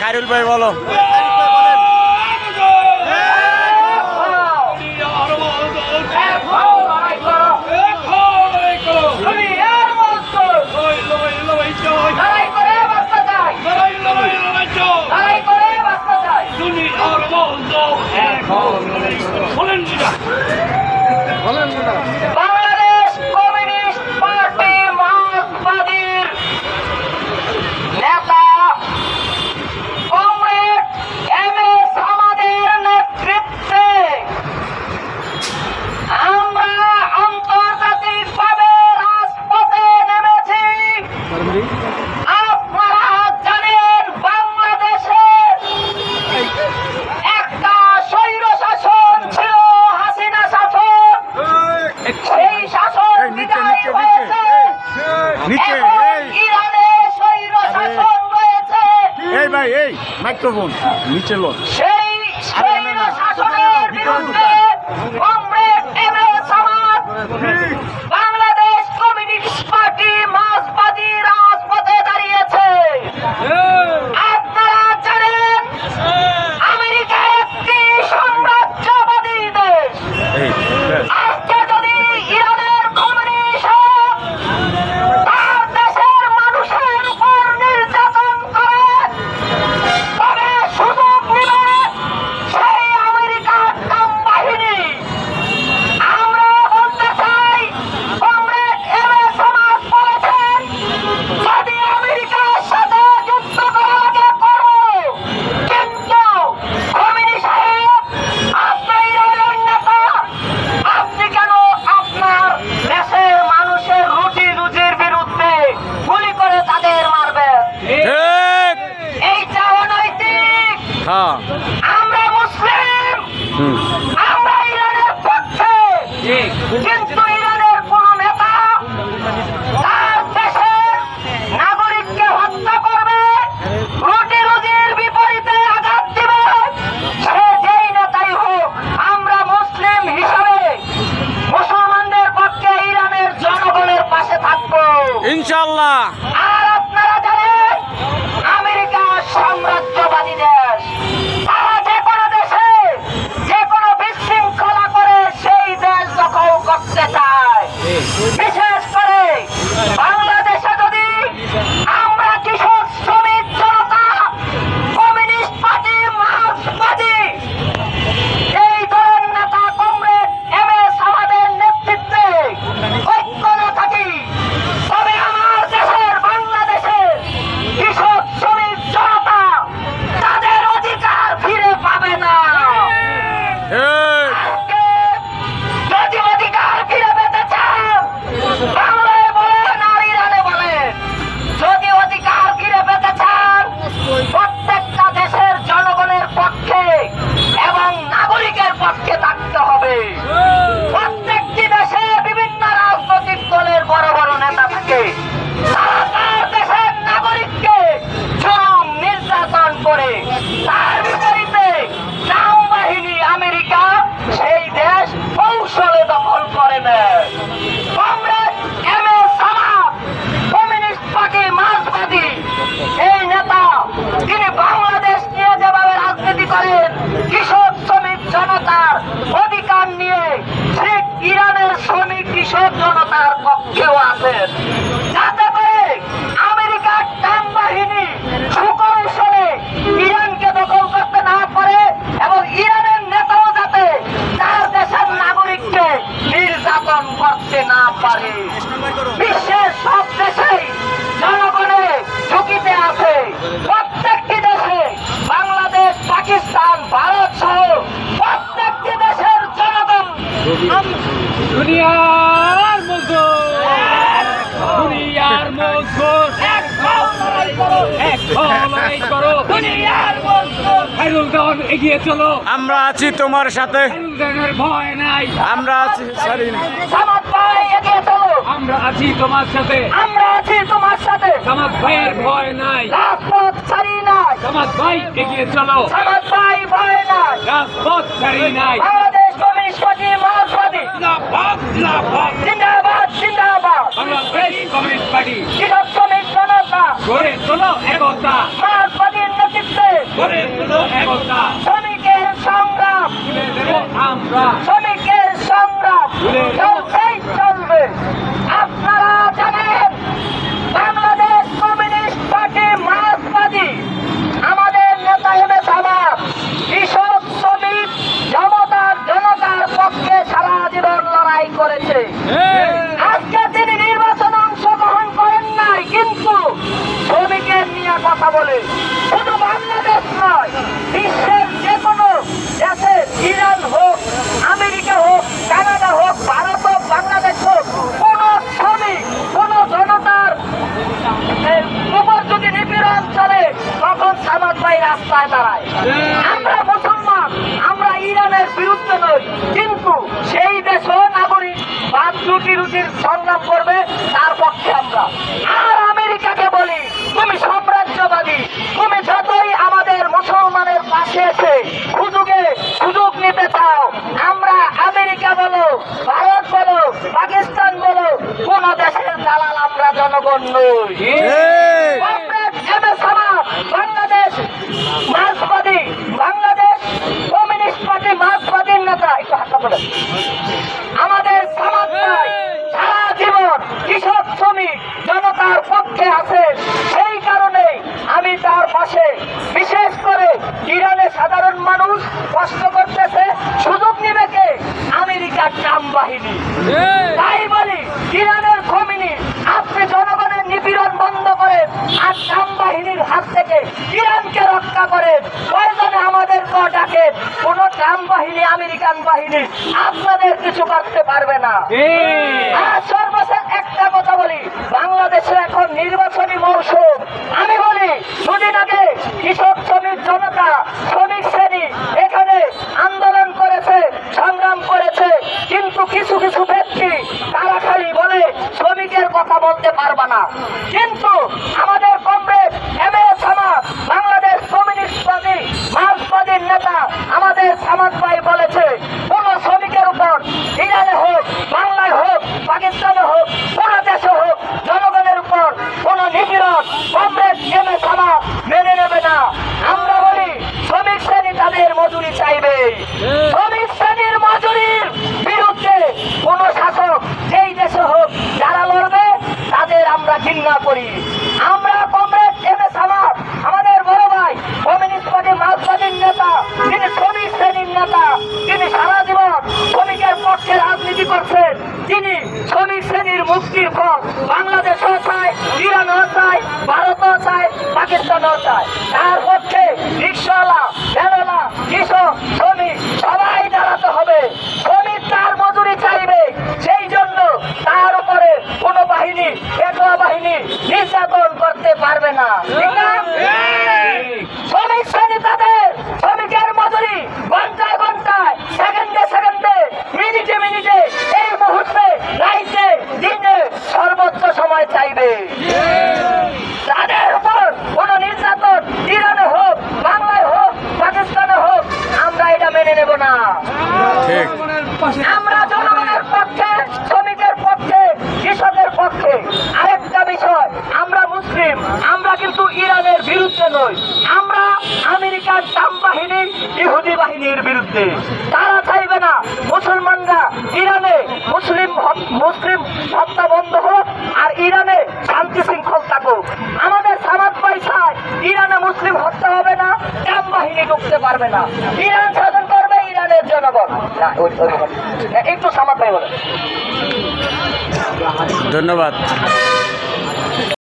খায়রুল ভাই বলো। মাইক্রোফোন নিচে লোক হ্যাঁ। আমরা মুসলিম। আমরা ইরানের পক্ষে। কিন্তু দুনিয়ার মজুর দুনিয়ার এগিয়ে চলো। আমরা আছি তোমার সাথে। ভয় নাই। আমরা আছি ভাই আমরা আছি তোমার সাথে। তোমার সাথে। ভয় নাই। রাজপথ ছাড়ি নাই। ভাই এগিয়ে চলো। নাই। সমাজবাদী মার্কসবাদী। জিন্দাবাদ জিন্দাবাদ। জিন্দাবাদ জিন্দাবাদ বাংলাদেশ কমিউনিস্ট পার্টি। কৃষক শ্রমিক জনতা? গড়ে তোলো একতা। মার্কসবাদীর নেতৃত্বে গড়ে তোলো একতা। শ্রমিকের সংগ্রাম। আমরা। কথা বলে। শুধু বাংলাদেশ নয়, বিশ্বের যে কোনো দেশে ইরান হোক, আমেরিকা হোক, কানাডা হোক, ভারত হোক, বাংলাদেশ হোক, কোন শ্রমিক, কোন জনতার উপর যদি নিপীড়ন চলে, তখন সামাজ ভাই রাস্তায় দাঁড়ায়। আমরা মুসলমান, আমরা ইরানের বিরুদ্ধে নই, কিন্তু সেই দেশও নাগরিক ভাত রুটি রুটির সংগ্রাম করবে তার পক্ষে আমরা। আর আমেরিকাকে বলি, তুমি সাম্রাজ্যবাদী তুমি যতই আমাদের মুসলমানের পাশে এসে সুযোগে সুযোগ নিতে চাও। আমরা আমেরিকা বলো, ভারত বলো, পাকিস্তান বলো, কোন দেশের দালাল আমরা জনগণ নই। বাহিনী। তাই বলি ইরানের কমিনি আপনি জনগণের নিপীড়ন বন্ধ করেন আর ট্রাম্প বাহিনীর হাত থেকে ইরানকে রক্ষা করেন। প্রয়োজনে আমাদের ক ডাকে কোন ট্রাম্প বাহিনী আমেরিকান বাহিনী আপনাদের কিছু করতে পারবে না। আর সর্বশেষ একটা কথা বলি বাংলাদেশে এখন নির্বাচনী মৌসুম আমি বলি দুদিন আগে কৃষক শ্রমিক জনতা শ্রমিক শ্রেণি এখানে আন্দোলন করেছে সংগ্রাম করেছে কিন্তু কিছু কিছু ব্যক্তি তারা খালি বলে শ্রমিকের কথা বলতে পারবে না কিন্তু আমাদের comrade M A Samad Bangladesh communist party মার্ক্সবাদীর নেতা আমাদের সামাদ ভাই বলেছে কোন শ্রমিকের উপর ইরানে হোক বাংলায় হোক পাকিস্তানে হোক কোন দেশে হোক জনগণের উপর কোন নিপীড়ন কমরেড এম এ সামাদ মেনে নেবে না আমরা বলি শ্রমিক শ্রেণি তাদের মজুরি চাইবে শ্রমিক শ্রেণির মজুরির বিরুদ্ধে কোন শাসক যেই দেশে হোক যারা লড়বে তাদের আমরা ঘৃণা করি আমরা কমরেড এম এস আমার আমাদের বড় ভাই কমিউনিস্ট পার্টি মার্ক্সবাদীর নেতা তিনি শ্রমিক শ্রেণির নেতা, তিনি সারা জীবন শ্রমিকের পক্ষে রাজনীতি করছেন। তিনি শ্রমিক শ্রেণির মুক্তির ফল। বাংলাদেশও চায়, ইরানও চায়, ভারতও চায়, পাকিস্তানও চায়। তার পক্ষে রিক্সাওয়ালা ভ্যানওয়ালা কৃষক শ্রমিক সবাই দাঁড়াতে হবে শ্রমিক তার মজুরি চাইবে সেই জন্য তার উপরে কোনো বাহিনী পেটোয়া বাহিনী নির্যাতন করতে পারবে না ঠিক না শ্রমিক শ্রেণি তাদের শ্রমিকের মজুরি ঘন্টায় ঘন্টায় সেকেন্ডে সেকেন্ডে মিনিটে মিনিটে এই মুহূর্তে রাইতে দিনে সর্বোচ্চ সময় চাইবে তাদের উপর কোনো নির্যাতন ইরানে হোক বাংলায় হোক পাকিস্তানে হোক আমরা এটা মেনে নেব না ঠিক আমরা জনগণের পক্ষে শ্রমিকের পক্ষে কৃষকের পক্ষে। আরেকটা বিষয় আমরা মুসলিম আমরা কিন্তু ইরানের বিরুদ্ধে নই। আমরা আমেরিকার ট্রাম্প বাহিনী ইহুদি বাহিনীর বিরুদ্ধে। তারা চাইবে না মুসলমানরা ইরানে মুসলিম মুসলিম হত্যা বন্ধ হোক আর ইরানে শান্তি শৃঙ্খল থাকুক। আমাদের সামাদ ভাই চায় ইরানে মুসলিম হত্যা হবে না ট্রাম্প বাহিনী ঢুকতে পারবে না। একটু বলে ধন্যবাদ।